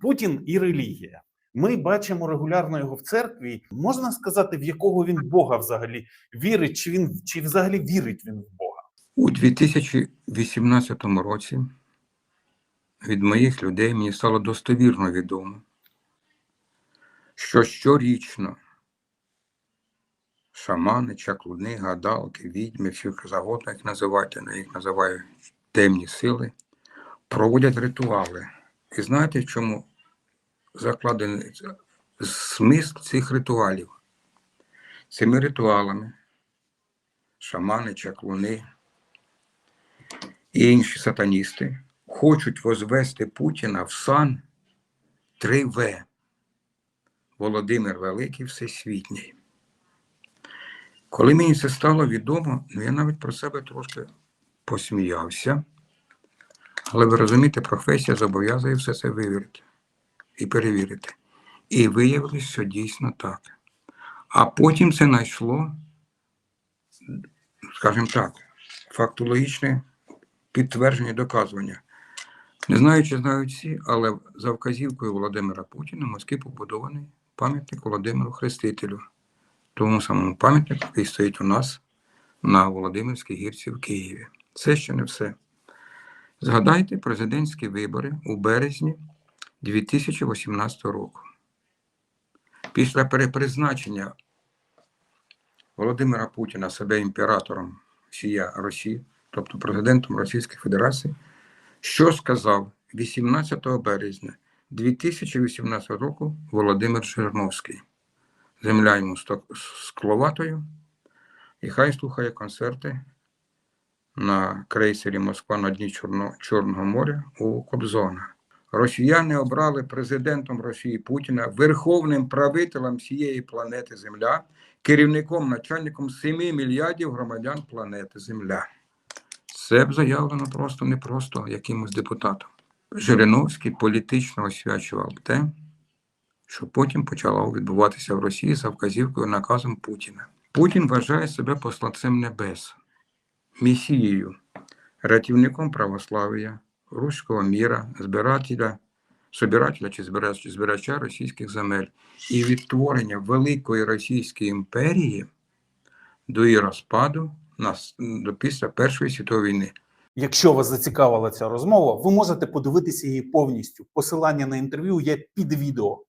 Путін і релігія. Ми бачимо регулярно його в церкві. Можна сказати, в якого він Бога взагалі вірить, чи він чи взагалі вірить він в Бога? У 2018 році від моїх людей мені стало достовірно відомо, що щорічно шамани, чаклуни, гадалки, відьми, всіх завгодно їх називайте, але їх називають темні сили, проводять ритуали. І знаєте, чому закладений смисл цих ритуалів? Цими ритуалами шамани, чаклуни і інші сатаністи хочуть возвести Путіна в сан 3В. Володимир Великий Всесвітній. Коли мені це стало відомо, ну я навіть про себе трошки посміявся. Але ви розумієте, професія зобов'язує все це вивірити і перевірити. І виявилось, що дійсно так. А потім це знайшло, скажімо так, фактологічне підтвердження доказування. Не знаю, чи знають всі, але за вказівкою Володимира Путіна в Москві побудований пам'ятник Володимиру Хрестителю, тому самому пам'ятнику, який стоїть у нас на Володимирській гірці в Києві. Це ще не все. Згадайте президентські вибори у березні 2018 року. Після перепризначення Володимира Путіна себе імператором всія Росії, тобто президентом Російської Федерації, що сказав 18 березня 2018 року Володимир Жириновський. Земля йому скловатою, і хай слухає концерти на крейсері Москва на дні Чорно, Чорного моря у Кобзона. Росіяни обрали президентом Росії Путіна, верховним правителем всієї планети Земля, керівником, начальником 7 мільярдів громадян планети Земля. Це б заявлено просто не просто якимось депутатом. Жириновський політично освячував те, що потім почало відбуватися в Росії за вказівкою наказом Путіна. Путін вважає себе посланцем небес, месією, рятівником православ'я, руського міра, збирателя, собирателя чи збирача, російських земель і відтворення Великої Російської імперії до її розпаду до після Першої світової війни. Якщо вас зацікавила ця розмова, ви можете подивитися її повністю. Посилання на інтерв'ю є під відео.